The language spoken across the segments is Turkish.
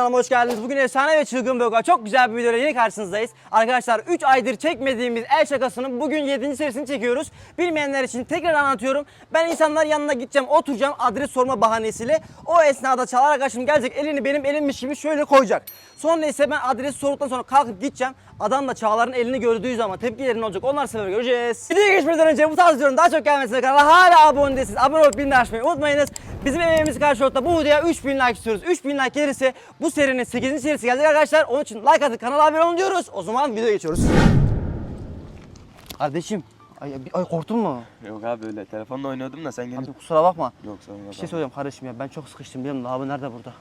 kanalıma hoş geldiniz. Bugün efsane ve çılgın bir çok güzel bir videoyla yine karşınızdayız. Arkadaşlar 3 aydır çekmediğimiz el şakasının bugün 7. serisini çekiyoruz. Bilmeyenler için tekrar anlatıyorum. Ben insanlar yanına gideceğim, oturacağım adres sorma bahanesiyle. O esnada çalar arkadaşım gelecek elini benim elimmiş gibi şöyle koyacak. Sonra ise ben adresi sorduktan sonra kalkıp gideceğim. Adam da Çağlar'ın elini gördüğü zaman tepkileri ne olacak onlar sefer göreceğiz. Videoya geçmeden önce bu tarz videoların daha çok gelmesine kanala hala abone değilsiniz. Abone olup bildirim açmayı unutmayınız. Bizim emeğimiz karşılıkta bu videoya 3000 like istiyoruz. 3000 like gelirse bu serinin 8. serisi gelecek arkadaşlar. Onun için like atıp kanala abone olun diyoruz. O zaman videoya geçiyoruz. Kardeşim, ay, ay korktun mu? Yok abi öyle telefonla oynuyordum da sen gelince... Abi kusura bakma. Yok yok Bir şey söyleyeceğim kardeşim ya ben çok sıkıştım biliyor musun? Abi nerede burada?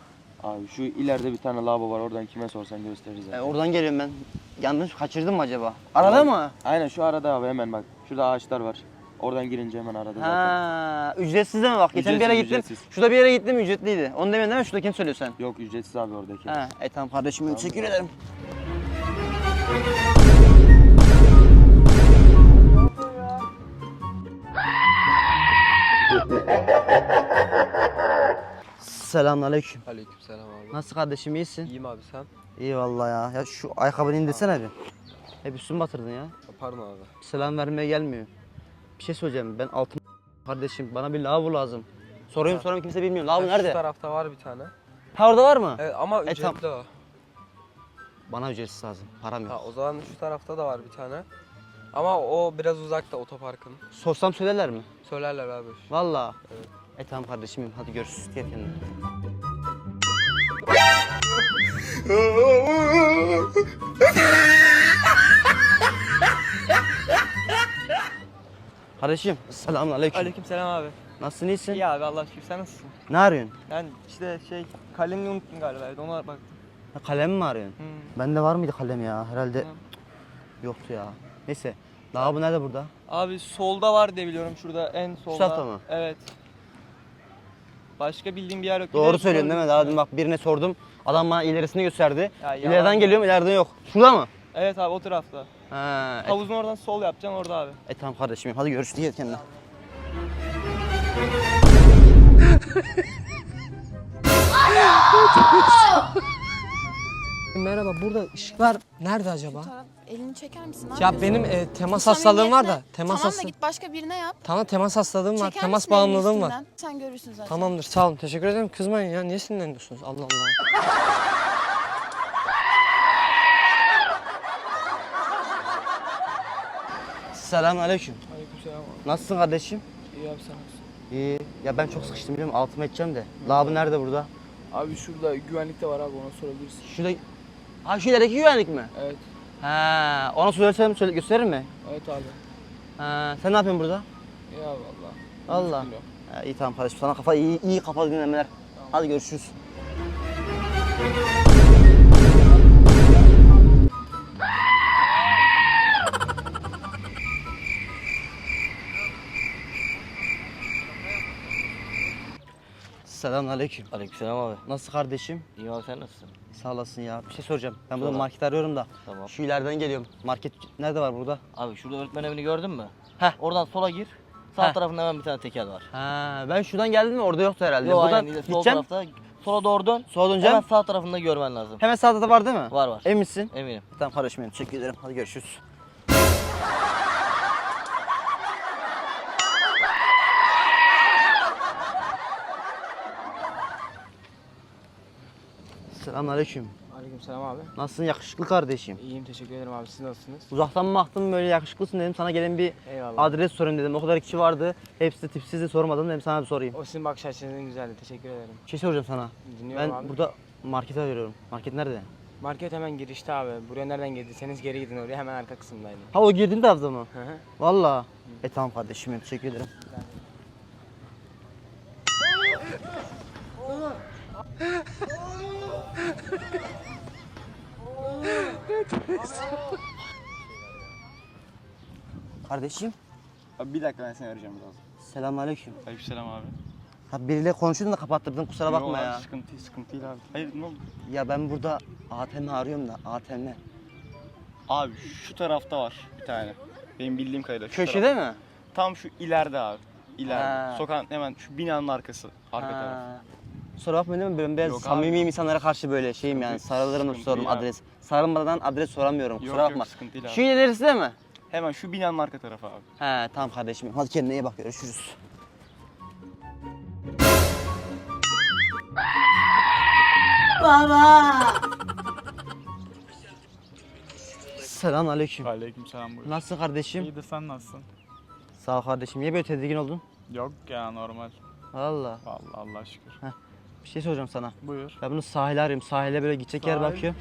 Abi şu ileride bir tane lavabo var oradan kime sorsan gösteririz E, oradan geliyorum ben. Yanlış kaçırdım mı acaba? Arada mı? Aynen şu arada abi hemen bak. Şurada ağaçlar var. Oradan girince hemen arada zaten. Ha, ücretsiz de mi bak? Geçen bir yere Ücretsiz, gittim. ücretsiz. Şurada bir yere gittim ücretliydi. Onu demiyorsun değil mi? Şurada kim söylüyor sen? Yok ücretsiz abi oradaki. Ha, e tamam kardeşim teşekkür ederim. Selamünaleyküm. Aleykümselam abi. Nasıl kardeşim iyisin? İyiyim abi sen? İyi vallahi ya. Ya şu ayakkabını indirsene bir. Hep üstümü batırdın ya. Pardon abi. Selam vermeye gelmiyor. Bir şey söyleyeceğim. Ben altın kardeşim bana bir lavabo lazım. Soruyorum soruyorum kimse bilmiyor. Lavabo Ha, Şu nerede? tarafta var bir tane. Ha orada var mı? Evet ama E, ücretli o. Bana ücretsiz lazım. Param yok. Ha, o zaman şu tarafta da var bir tane. Ama o biraz uzakta otoparkın. Sorsam söylerler mi? Söylerler abi. Valla. E tamam kardeşim hadi görüşürüz. Gel kendine. Kardeşim selamünaleyküm. Aleykümselam abi. Nasılsın iyisin? İyi abi Allah şükür sen nasılsın? Ne arıyorsun? Ben işte şey kalemini unuttum galiba evde ona bak. Ha, kalem mi arıyorsun? Hmm. Bende var mıydı kalem ya? Herhalde Hı. yoktu ya. Neyse. Lavabo nerede burada? Abi solda var diye biliyorum şurada en solda. tarafta mı? Evet. Başka bildiğim bir yer yok. Bir Doğru de söylüyorsun değil mi? Daha dün bak birine sordum. Adam bana ilerisini gösterdi. Ya yalan. İleriden geliyorum, ileriden yok. Şurada mı? Evet abi o tarafta. Ha, e, Havuzun oradan sol yapacaksın orada abi. e tamam kardeşim. Hadi görüşürüz. Git kendine. Merhaba burada ışıklar nerede acaba? Taraf, elini çeker misin? Ne Ya yapıyorsun? benim e, temas Bu hastalığım var da samimiyetle- temas Tamam da git başka birine yap. Tamam temas hastalığım var. Çeker Temas misin elini bağımlılığım var. üstünden? Sen görürsün zaten. Tamamdır sağ olun. Teşekkür ederim. Kızmayın ya. Niye sinirleniyorsunuz? Allah Allah. Selamünaleyküm. Aleykümselam abi. Nasılsın kardeşim? İyi abi sen nasılsın? İyi. Ya ben çok sıkıştım biliyor musun? Altıma edeceğim de. Lavabo nerede burada? Abi şurada güvenlikte var abi ona sorabilirsin. Şurada... Ha şu ilerideki güvenlik mi? Evet. Ha, ona söylersem söyle, gösterir mi? Evet abi. Ha, sen ne yapıyorsun burada? Abi valla. Allah. Ha, iyi tamam kardeşim. Sana kafa iyi, iyi kafa dinlemeler. Hadi görüşürüz. Selamünaleyküm. Aleykümselam abi. Nasıl kardeşim? İyi abi sen nasılsın? Sağ olasın ya. Bir şey soracağım. Ben burada market arıyorum da. Tamam. Şu ileriden geliyorum. Market nerede var burada? Abi şurada öğretmen evini gördün mü? Heh. Oradan sola gir. Sağ Heh. tarafında hemen bir tane tekel var. Ha, ben şuradan geldim mi orada yoktu herhalde. Yo buradan aynen sol tarafta. Sola doğru dön. Sola döneceğim. Hemen sağ tarafında görmen lazım. Hemen sağda da var değil mi? Var var. Emin misin? Eminim. Tamam kardeşim benim. Teşekkür ederim. Hadi görüşürüz. Selamünaleyküm. Aleykümselam abi. Nasılsın yakışıklı kardeşim? İyiyim teşekkür ederim abi siz nasılsınız? Uzaktan mı baktım böyle yakışıklısın dedim. Sana gelen bir Eyvallah. adres sorayım dedim. O kadar kişi vardı. Hepsi de tipsizdi sormadım dedim sana bir sorayım. O sizin bakış açınızın güzeldi teşekkür ederim. Bir şey soracağım sana. Dinliyorum Ben abi. burada markete arıyorum. Market nerede? Market hemen girişte abi. Buraya nereden girdiyseniz geri gidin oraya hemen arka kısımdaydı. Ha o girdiğin tarafta mı? Hı hı. Valla. E tamam kardeşim benim. Teşekkür ederim. Kardeşim, Abi bir dakika ben seni arayacağım birazdan. selamünaleyküm. Aleykümselam abi. Ha biriyle konuşuyordun da kapattırdın kusura bakma Yo abi, ya. Sıkıntı, sıkıntı değil abi. Hayır ne oldu? Ya ben burada ATM arıyorum da ATM. Abi şu tarafta var bir tane. Benim bildiğim kadarıyla. şu Köşede taraf. mi? Tam şu ileride abi. İleride. Ha. Sokağın hemen şu binanın arkası. Arka taraf. Kusura bakmayın değil mi? Ben biraz Yok abi. samimiyim insanlara karşı böyle şeyim yani. Sarılırım Sıkıntı sorum değil abi. adres. Sarılmadan adres soramıyorum. Yok, Kusura yok, bakma. sıkıntı değil abi. Şu ilerisi değil mi? Hemen şu binanın arka tarafı abi. He tamam kardeşim. Hadi kendine iyi bak görüşürüz. Baba. Selam aleyküm. Aleykümselam buyur. Nasılsın kardeşim? İyidir sen nasılsın? Sağ ol kardeşim. Niye böyle tedirgin oldun? Yok ya normal. Valla. Vallahi Allah şükür. Bir şey soracağım sana. Buyur. Ben bunu sahile arıyorum. Sahile böyle gidecek yer Sahil bakıyorum.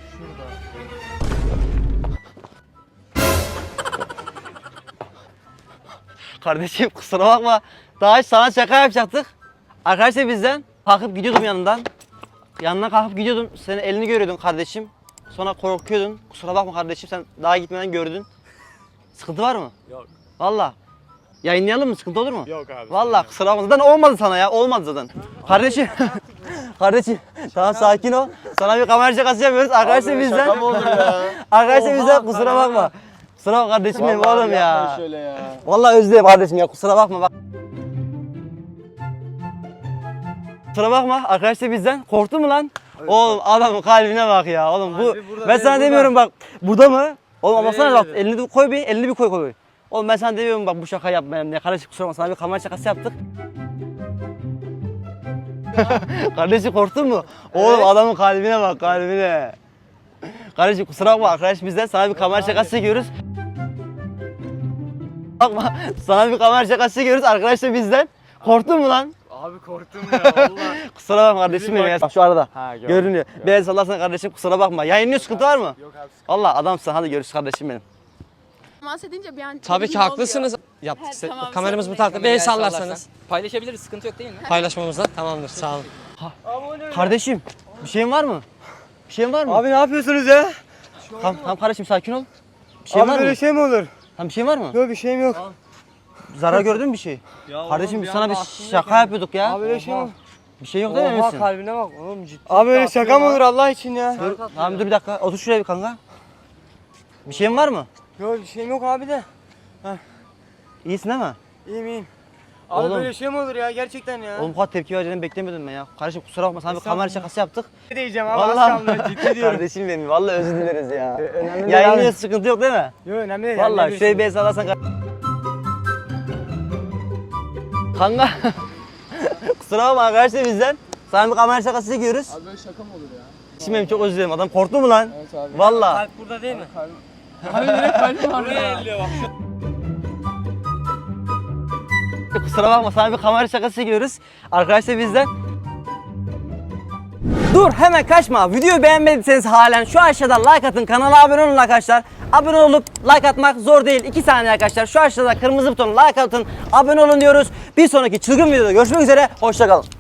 Kardeşim kusura bakma. Daha hiç sana şaka yapacaktık. Arkadaşlar bizden kalkıp gidiyordum yanından. Yanına kalkıp gidiyordum. Senin elini görüyordum kardeşim. Sonra korkuyordun. Kusura bakma kardeşim sen daha gitmeden gördün. Sıkıntı var mı? Yok. Valla. Yayınlayalım mı? Sıkıntı olur mu? Yok abi. Vallahi kusura bakma. Zaten olmadı sana ya. Olmadı zaten. Kardeşim. Kardeşim. Tamam sakin ol. Sana bir kamera şakası yapıyoruz. Arkadaşlar bizden. Şaka mı olur ya? Arkadaşlar bizden kusura bakma. Kusura bakma kardeşim benim oğlum ya. şöyle ya. Vallahi özür dilerim kardeşim ya. Kusura bakma bak. Kusura bakma arkadaşlar bizden. Korktun mu lan? Oğlum adamın kalbine bak ya. Oğlum bu Kalbi burada ben sana burada. demiyorum bak. Burada mı? Oğlum Öyle baksana bak elini bir koy bir, elini bir koy koy. Oğlum ben sana demiyorum bak bu şaka yapma benimle. Kardeşim kusura bakma sana bir kamera şakası yaptık. Kardeşim korktun mu? Oğlum adamın kalbine bak kalbine. Kardeşim kusura bakma arkadaş bizden sana bir kamera şakası çekiyoruz. Bakma sana bir kamera şakası çekiyoruz arkadaşlar bizden. Korktun mu lan? Abi korktum ya vallahi. Kusura bakma kardeşim benim ya. Şu arada. ha gördüm. Görünüyor. Ben sallarsan kardeşim kusura bakma. Yayınlıyor sıkıntı var mı? Yok abi. Valla adamsın hadi görüşürüz kardeşim benim. Temas edince bir an Tabii ki haklısınız. Yaptık He, tamam, Kameramız bu tarafta. Bir el sallarsanız. Paylaşabiliriz sıkıntı yok değil mi? Paylaşmamızda tamamdır. Sağ olun. Kardeşim bir şeyin var mı? Bir şeyin var mı? Abi ne yapıyorsunuz ya? Tamam, tamam kardeşim sakin ol. Bir şeyin Abi var mı? böyle şey mi olur? Tamam bir şeyin var mı? Yok bir şeyim yok. Zarar gördün mü bir şey? kardeşim biz sana bir şaka yapıyorduk ya. Abi öyle şey mi? Bir şey yok değil mi? eminsin? kalbine bak oğlum ciddi. Abi öyle şaka mı olur Allah için ya? Dur, tamam dur bir dakika. Otur şuraya bir kanka. Bir şeyin var mı? Yok bir şeyim yok abi de. İyisin değil mi? İyiyim iyiyim. Abi Oğlum. böyle şey mi olur ya gerçekten ya? Oğlum bu kadar tepki vereceğini beklemiyordum ben ya. Kardeşim kusura bakma sana bir kamera şakası yaptık. Ne diyeceğim abi az Vallahi kaldı ciddi diyorum. Kardeşim benim vallahi özür dileriz ya. önemli değil Yayınlıyor abi. sıkıntı yok değil mi? Yok önemli değil. Vallahi hallederiz. şurayı bir kar- Kanka. Kusura bakma arkadaşlar bizden. Sana bir kamera şakası çekiyoruz. Abi böyle şaka mı olur ya? Şimdi benim çok özür dilerim. Adam korktu mu lan? Evet abi. Valla. Kalp burada değil mi? Kusura bakma sana bir kamera şakası çekiyoruz. Arkadaşlar bizden. Dur hemen kaçma. Videoyu beğenmediyseniz halen şu aşağıda like atın. Kanala abone olun arkadaşlar. Abone olup like atmak zor değil. 2 saniye arkadaşlar. Şu aşağıda kırmızı butonu like atın. Abone olun diyoruz. Bir sonraki çılgın videoda görüşmek üzere. Hoşçakalın.